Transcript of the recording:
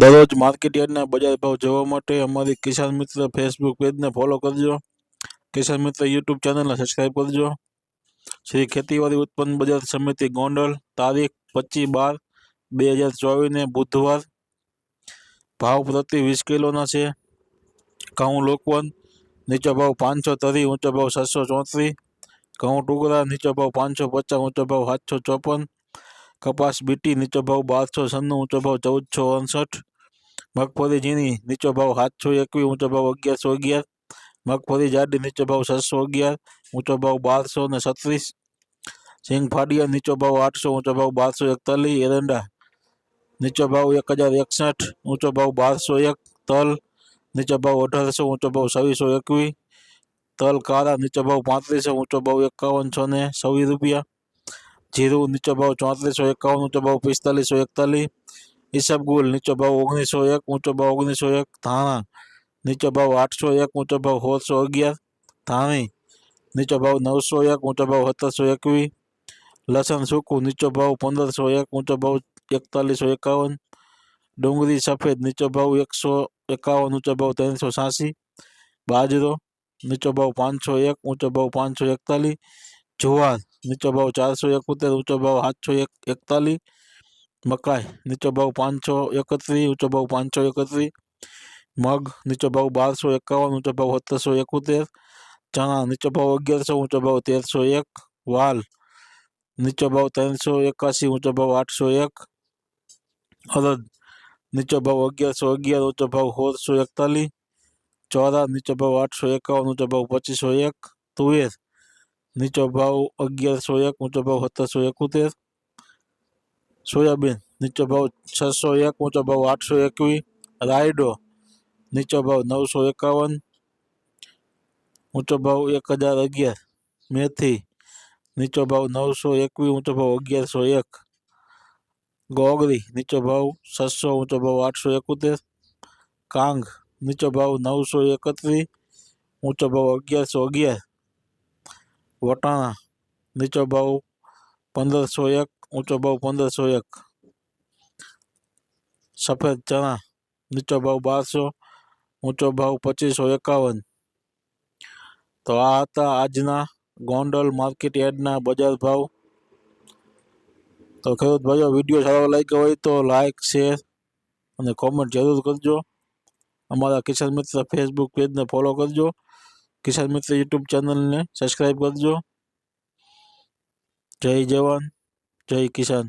દરરોજ માર્કેટ યાર્ડના બજાર ભાવ જોવા માટે અમારી કિસાન મિત્ર ફેસબુક પેજને ફોલો કરજો. કિસાન મિત્ર યુટ્યુબ ચેનલને સબસ્ક્રાઈબ કરજો. શ્રી ખેતીવાડી ઉત્પન્ન બજાર સમિતિ ગોંડલ, તારીખ પચીસ બાર બે હજાર ચોવીસને બુધવાર. ભાવ પ્રતિ વીસ કિલોના છે. ઘઉં લોકવન, નીચો ભાવ પાંચસો તરી ઊંચો ભાવ સાતસો ચોત્રીસ. ઘઉં ટુકડા, નીચો ભાવ પાંચસો પચાસ, ઊંચો ભાવ સાતસો ચોપન. કપાસ બીટી નીચો ભાવ બારસો સન્નું ઊંચો ભાવ ચૌદસો અડસઠ મગફળી ઝીણી નીચો ભાવ સાતસો એકવીસ ઊંચો ભાવ અગિયારસો અગિયાર મગફળી જાડી નીચો ભાવ છસો અગિયાર ઊંચો ભાવ બારસો ને છત્રીસ સિંગ ફાડિયા નીચો ભાવ આઠસો ઊંચો ભાવ બારસો એકતાલીસ એરંડા નીચો ભાવ એક હજાર એકસઠ ઊંચો ભાવ બારસો એક તલ નીચો ભાવ અઢારસો ઊંચો ભાવ છવ્વીસો એકવીસ તલ કાળા નીચો ભાવ પાંત્રીસો ઊંચો ભાવ એકાવનસો ને છવ્વીસ રૂપિયા જીરું નીચો ભાવ ચોત્રીસો એકાવન ઊંચો ભાવ પિસ્તાલીસો એકતાલીસ ઈસબગુલ નીચો ભાવ ઓગણીસો એક ઊંચો ભાવ ઓગણીસો એક ધાણા નીચો ભાવ આઠસો એક ઊંચો ભાવ સોળસો અગિયાર ધાણી નીચો ભાવ નવસો એક ઊંચો ભાવ સત્તરસો એકવીસ લસણ સૂકું નીચો ભાવ પંદરસો એક ઊંચો ભાવ એકતાલીસો એકાવન ડુંગળી સફેદ નીચો ભાવ એકસો એકાવન ઊંચો ભાવ ત્રણસો છ્યાસી બાજરો નીચો ભાવ પાંચસો એક ઊંચો ભાવ પાંચસો એકતાલીસ જુવાર નીચો ભાવ ચારસો એકોતેર ઊંચો ભાવ સાતસો એક એકતાલીસ મકાઈ નીચો ભાવ પાંચસો એકત્રીસ ઊંચો ભાવ પાંચસો એકત્રીસ મગ નીચો ભાવ બારસો એકાવન ઊંચો ભાવ સત્તરસો એકોતેર ચણા નીચો ભાવ અગિયારસો ઊંચો ભાવ તેરસો એક વાલ નીચો ભાવ ત્રણસો એકાસી ઊંચો ભાવ આઠસો એક અડદ નીચો ભાવ અગિયારસો અગિયાર ઊંચો ભાવ સોળસો એકતાલીસ ચોરા નીચો ભાવ આઠસો એકાવન ઊંચો ભાવ પચીસો એક તુવેર નીચો ભાવ અગિયારસો એક ઊંચો ભાવ સત્તરસો એકોતેર સોયાબીન નીચો ભાવ છસો એક ઊંચો ભાવ આઠસો એકવીસ રાયડો નીચો ભાવ નવસો એકાવન ઊંચો ભાવ એક હજાર અગિયાર મેથી નીચો ભાવ નવસો એકવીસ ઊંચો ભાવ અગિયારસો એક ગોગરી નીચો ભાવ છસો ઊંચો ભાવ આઠસો એકોતેર કાંગ નીચો ભાવ નવસો એકત્રીસ ઊંચો ભાવ અગિયારસો અગિયાર વટાણા, નીચો ભાવ પંદરસો એક, ઊંચો ભાવ પંદરસો એક. સફેદ ચણા, નીચો ભાવ બારસો, ઊંચો ભાવ પચીસો એકાવન. તો આ હતા આજના ગોંડલ માર્કેટ યાર્ડના બજાર ભાવ. તો ખેડૂત ભાઈઓ, વીડિયો સારો લાગ્યો હોય તો લાઇક શેર અને કોમેન્ટ જરૂર કરજો. અમારા કિસાન મિત્ર ફેસબુક પેજને ફોલો કરજો. કિસાન મિત્ર યુટ્યુબ ચેનલને સબસ્ક્રાઈબ કરજો જય જવાન જય કિસાન